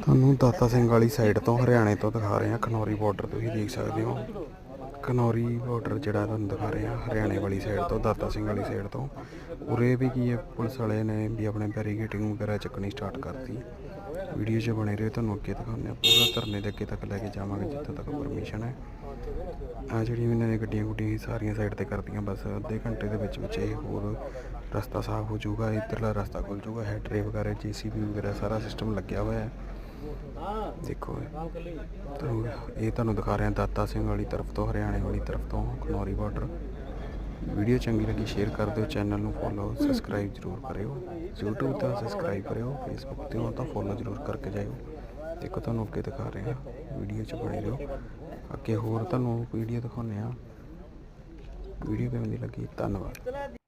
ਤੁਹਾਨੂੰ ਦਾਤਾ ਸਿੰਘ ਵਾਲੀ ਸਾਈਡ ਤੋਂ ਹਰਿਆਣੇ ਤੋਂ ਦਿਖਾ ਰਹੇ ਹਾਂ। ਖਨੌਰੀ ਬਾਰਡਰ ਤੁਸੀਂ ਦੇਖ ਸਕਦੇ ਹੋ। ਖਨੌਰੀ ਬਾਰਡਰ ਜਿਹੜਾ ਤੁਹਾਨੂੰ ਦਿਖਾ ਰਹੇ ਹਾਂ, ਹਰਿਆਣੇ ਵਾਲੀ ਸਾਈਡ ਤੋਂ, ਦਾਤਾ ਸਿੰਘ ਵਾਲੀ ਸਾਈਡ ਤੋਂ। ਉਰੇ ਵੀ ਕੀ ਹੈ, ਪੁਲਿਸ ਵਾਲੇ ਨੇ ਵੀ ਆਪਣੇ ਬੈਰੀਗੇਟਿੰਗ ਵਗੈਰਾ ਚੱਕਣੀ ਸਟਾਰਟ ਕਰਤੀ। ਵੀਡੀਓ 'ਚ ਬਣੇ ਰਹੋ, ਤੁਹਾਨੂੰ ਅੱਗੇ ਦਿਖਾਉਂਦੇ ਹਾਂ। ਪੂਰਾ ਧਰਨੇ ਦੇ ਅੱਗੇ ਤੱਕ ਲੈ ਕੇ ਜਾਵਾਂਗੇ, ਜਿੱਥੇ ਤੱਕ ਪਰਮਿਸ਼ਨ ਹੈ। ਆ ਜਿਹੜੀਆਂ ਇਹਨਾਂ ਨੇ ਗੱਡੀਆਂ ਗੁੱਡੀਆਂ ਸਾਰੀਆਂ ਸਾਈਡ ਤੇ ਕਰਤੀਆਂ, ਬਸ ਅੱਧੇ ਘੰਟੇ ਦੇ ਵਿੱਚ ਵਿੱਚ ਇਹ ਹੋਰ ਰਸਤਾ ਸਾਫ਼ ਹੋ ਜਾਊਗਾ, ਇੱਧਰਲਾ ਰਸਤਾ ਖੁੱਲ ਜਾਊਗਾ ਹੈਡਰੇ ਵਗੈਰਾ ਜੀਸੀਬੀ ਵਗੈਰਾ ਸਾਰਾ ਸਿਸਟਮ ਲੱਗਿਆ ਹੋਇਆ ਹੈ। ਦੇਖੋ ਇਹ। ਤੁਹਾਨੂੰ ਇਹ ਤੁਹਾਨੂੰ ਦਿਖਾ ਰਿਹਾ ਦਾਤਾ ਸਿੰਘ ਵਾਲੀ ਤਰਫ ਤੋਂ ਹਰਿਆਣੇ ਵਾਲੀ ਤਰਫ ਤੋਂ ਖਨੌਰੀ ਬਾਰਡਰ ਵੀਡੀਓ ਚੰਗੀ ਲੱਗੀ ਸ਼ੇਅਰ ਕਰ ਦਿਓ ਚੈਨਲ ਨੂੰ ਫੋਲੋ ਸਬਸਕ੍ਰਾਈਬ ਜ਼ਰੂਰ ਕਰਿਓ। YouTube ਤੇ ਸਬਸਕ੍ਰਾਈਬ ਕਰਿਓ Facebook ਤੇ ਹੋ ਤਾਂ ਫੋਲੋ ਜ਼ਰੂਰ ਕਰਕੇ ਜਾਇਓ। ਦੇਖੋ ਤੁਹਾਨੂੰ ਅੱਗੇ ਦਿਖਾ ਰਹੇ ਹਾਂ ਵੀਡੀਓ 'ਚ ਬਣੇ ਰਹੋ। ਅੱਗੇ ਹੋਰ ਤੁਹਾਨੂੰ ਵੀਡੀਓ ਦਿਖਾਉਂਦੇ ਆ ਵੀਡੀਓ ਕਿਵੇਂ ਦੀ ਲੱਗੀ? ਧੰਨਵਾਦ।